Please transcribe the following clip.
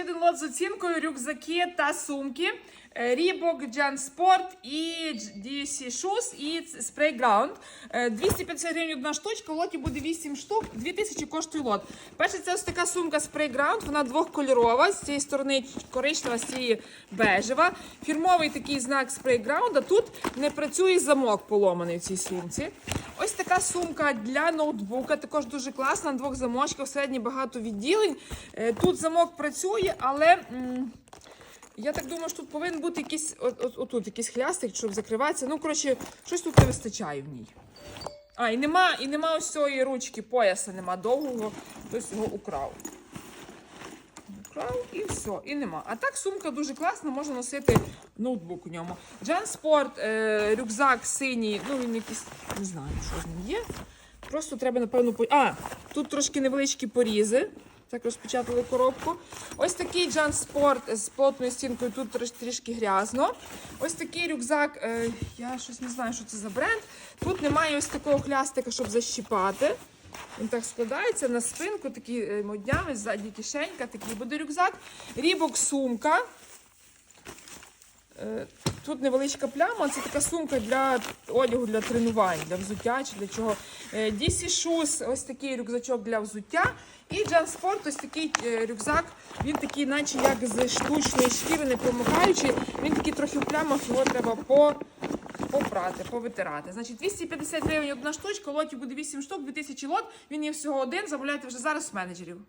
Один лот з оцінкою рюкзаки та сумки. Е, Reebok, Jan Sport і DC Shoes і Spray Ground. Е, 250 гривень одна штучка, лоті буде 8 штук, 2000 коштує лот. Перше, це ось така сумка Spray Ground, вона двохкольорова, з цієї сторони коричнева, з цієї бежева. Фірмовий такий знак Spray Ground, а тут не працює замок поломаний в цій сумці. Ось така сумка для ноутбука, також дуже класна, на двох замочках, середні багато відділень. Е, Тут замок працює, але м, я так думаю, що тут повинен бути якийсь от, от, отут якийсь хлястик, щоб закриватися. Ну, коротше, щось тут не вистачає в ній. А, і нема, і нема ось цієї ручки, пояса нема довгого, хтось його украв. Украв і все, і нема. А так сумка дуже класна, можна носити ноутбук у ньому. Джан Спорт, е, рюкзак синій, ну він якийсь, не знаю, що з ним є. Просто треба, напевно, по... А, тут трошки невеличкі порізи. Так розпечатали коробку. Ось такий Джан Спорт з плотною стінкою, тут трішки грязно. Ось такий рюкзак, е, я щось не знаю, що це за бренд. Тут немає ось такого хлястика, щоб защіпати. Він так складається на спинку, такі моднями, моднявий, ззаді кишенька, такий буде рюкзак. Рібок сумка. Е, Тут невеличка пляма, це така сумка для одягу для тренувань, для взуття чи для чого. Е, DC Shoes, ось такий рюкзачок для взуття. І Jan Sport, ось такий е, рюкзак. Він такий, наче як з штучної шкіри, не промокаючий. Він такий трохи в плямах, його треба по, попрати, повитирати. Значить, 250 гривень одна штучка, лотів буде 8 штук, 2000 лот. Він є всього один. Замовляйте вже зараз менеджерів.